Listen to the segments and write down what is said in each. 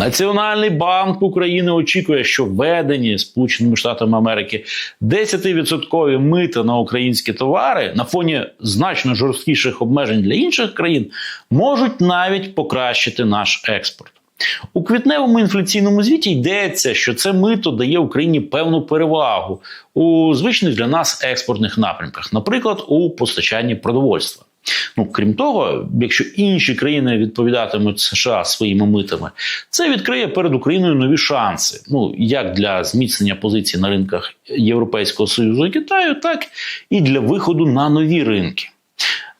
Національний банк України очікує, що введені Сполученими Штатами Америки 10% мита на українські товари на фоні значно жорсткіших обмежень для інших країн можуть навіть покращити наш експорт. У квітневому інфляційному звіті йдеться, що це мито дає Україні певну перевагу у звичних для нас експортних напрямках, наприклад, у постачанні продовольства. Ну, крім того, якщо інші країни відповідатимуть США своїми митами, це відкриє перед Україною нові шанси. Ну як для зміцнення позицій на ринках Європейського Союзу і Китаю, так і для виходу на нові ринки.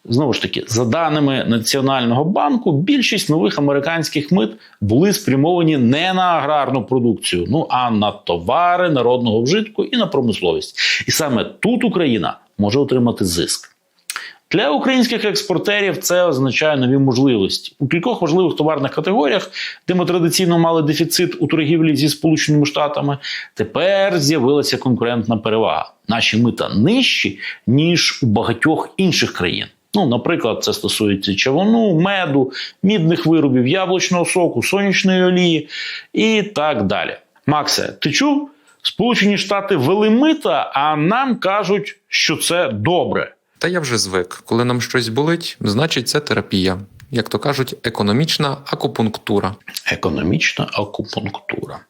Знову ж таки, за даними Національного банку, більшість нових американських мит були спрямовані не на аграрну продукцію, ну а на товари народного вжитку і на промисловість. І саме тут Україна може отримати зиск. Для українських експортерів це означає нові можливості у кількох важливих товарних категоріях, де ми традиційно мали дефіцит у торгівлі зі Сполученими Штатами. Тепер з'явилася конкурентна перевага. Наші мита нижчі ніж у багатьох інших країн. Ну, наприклад, це стосується чавуну, меду, мідних виробів, яблучного соку, сонячної олії і так далі. Максе, ти чув? Сполучені Штати ввели мита, а нам кажуть, що це добре. Та я вже звик. Коли нам щось болить, значить це терапія. Як то кажуть, економічна акупунктура. Економічна акупунктура.